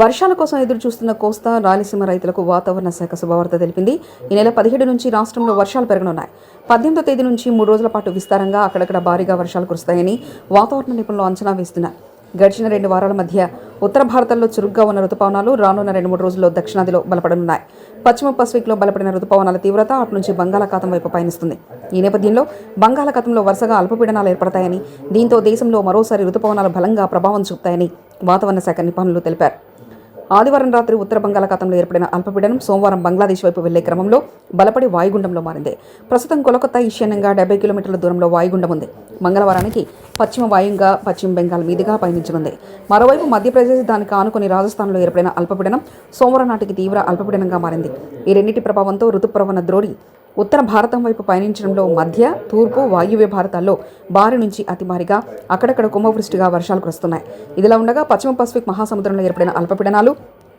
వర్షాల కోసం ఎదురు చూస్తున్న కోస్తా రాయలసీమ రైతులకు వాతావరణ శాఖ శుభవార్త తెలిపింది. ఈ నెల పదిహేడు నుంచి రాష్ట్రంలో వర్షాలు పెరగనున్నాయి. పద్దెనిమిదో తేదీ నుంచి మూడు రోజుల పాటు విస్తారంగా అక్కడక్కడ భారీగా వర్షాలు కురుస్తాయని వాతావరణ నిపుణులు అంచనా వేస్తున్నారు. గడిచిన రెండు వారాల మధ్య ఉత్తర భారతంలో చురుగ్గా ఉన్న రుతుపవనాలు రానున్న రెండు మూడు రోజుల్లో దక్షిణాదిలో బలపడనున్నాయి. పశ్చిమ పసిఫిక్లో బలపడిన రుతుపవనాల తీవ్రత అటు నుంచి బంగాళాఖాతం వైపు పయనిస్తుంది. ఈ నేపథ్యంలో బంగాళాఖాతంలో వరుసగా అల్పపీడనాలు ఏర్పడతాయని దీంతో దేశంలో మరోసారి రుతుపవనాలు బలంగా ప్రభావం చూపుతాయని వాతావరణ శాఖ నిపుణులు తెలిపారు. ఆదివారం రాత్రి ఉత్తర బంగాళాఖాతంలో ఏర్పడిన అల్పపీడనం సోమవారం బంగ్లాదేశ్ వైపు వెళ్ళే క్రమంలో బలపడి వాయుగుండంలో మారింది. ప్రస్తుతం కొలకత్తా ఈశాన్యంగా డెబ్బై కిలోమీటర్ల దూరంలో వాయుగుండం ఉంది. మంగళవారానికి పశ్చిమ వాయుంగా పశ్చిమ బెంగాల్ మీదుగా పయనించనుంది. మరోవైపు మధ్యప్రదేశ్ దానికి ఆనుకుని రాజస్థాన్లో ఏర్పడిన అల్పపీడనం సోమవారం నాటికి తీవ్ర అల్పపీడనంగా మారింది. ఈ రెండింటి ప్రభావంతో ఋతుప్రవణ ద్రోడి ఉత్తర భారతం వైపు పయనించడంలో మధ్య తూర్పు వాయువ్య భారతాల్లో భారీ నుంచి అతి భారీగా అక్కడక్కడ కుంభవృష్టిగా వర్షాలు కురుస్తున్నాయి. ఇదిలా ఉండగా పశ్చిమ పసిఫిక్ మహాసముద్రంలో ఏర్పడిన అల్పపీడనాలు